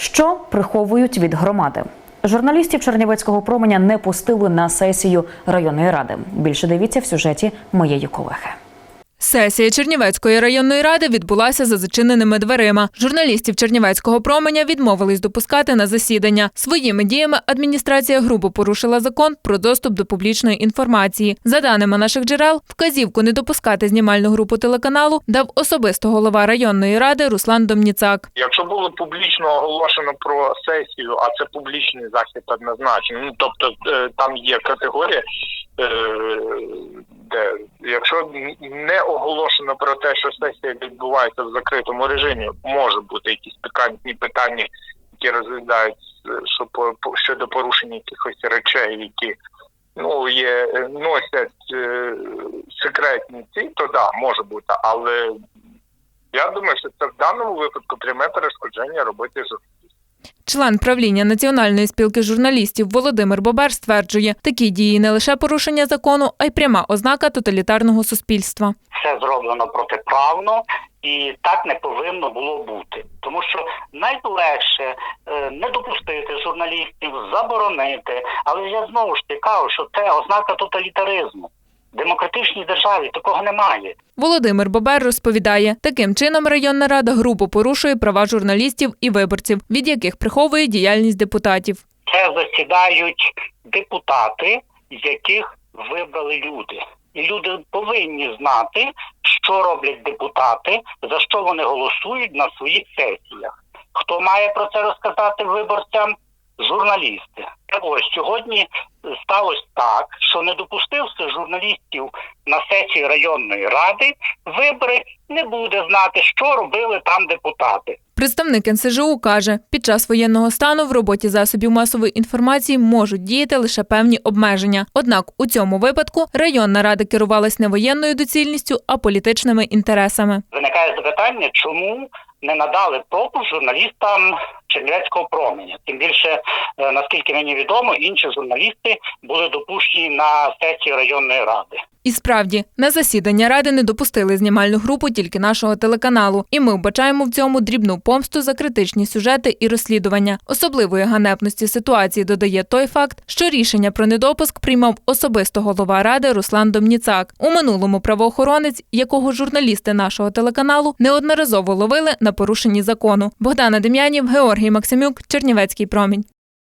Що приховують від громади? Журналістів Чернівецького променя не пустили на сесію районної ради. Більше дивіться в сюжеті моєї колеги. Сесія Чернівецької районної ради відбулася за зачиненими дверима. Журналістів Чернівецького променя відмовились допускати на засідання. Своїми діями адміністрація грубо порушила закон про доступ до публічної інформації. За даними наших джерел, вказівку не допускати знімальну групу телеканалу дав особисто голова районної ради Руслан Домніцак. Якщо було публічно оголошено про сесію, а це публічний захід однозначно. Ну тобто е, там є категорія, е, де якщо не оголошено про те, що сесія відбувається в закритому режимі, може бути якісь пікантні питання, які розглядають е, щодо порушення якихось речей, які ну є носять е, секретні ці, то да, може бути, але я думаю, що це в даному випадку пряме перешкодження роботі. Член правління Національної спілки журналістів Володимир Бобер стверджує, такі дії не лише порушення закону, а й пряма ознака тоталітарного суспільства. це зроблено протиправно і так не повинно було бути. Тому що найлегше е, не допустити журналістів, заборонити. Але я знову ж таки кажу, що це ознака тоталітаризму. Демократичній державі такого немає. Володимир Бобер розповідає, таким чином районна рада грубо порушує права журналістів і виборців, від яких приховує діяльність депутатів. Це засідають депутати, яких вибрали люди. І люди повинні знати, що роблять депутати, за що вони голосують на своїх сесіях. Хто має про це розказати виборцям? Журналісти. Ось сьогодні сталося так, що не допустився журналістів на сесії районної ради, вибори не буде знати, що робили там депутати. Представник НСЖУ каже, під час воєнного стану в роботі засобів масової інформації можуть діяти лише певні обмеження. Однак у цьому випадку районна рада керувалась не воєнною доцільністю, а політичними інтересами. Виникає запитання, чому не надали пропуск журналістам Чернівецького променя. Тим більше, е, наскільки мені відомо, інші журналісти були допущені на сесії районної ради. І справді на засідання ради не допустили знімальну групу тільки нашого телеканалу, і ми вбачаємо в цьому дрібну помсту за критичні сюжети і розслідування. Особливої ганебності ситуації додає той факт, що рішення про недопуск приймав особисто голова ради Руслан Домніцак. У минулому правоохоронець, якого журналісти нашого телеканалу неодноразово ловили на порушенні закону. Богдана Дем'янів, Георгій Максимюк, Чернівецький промінь.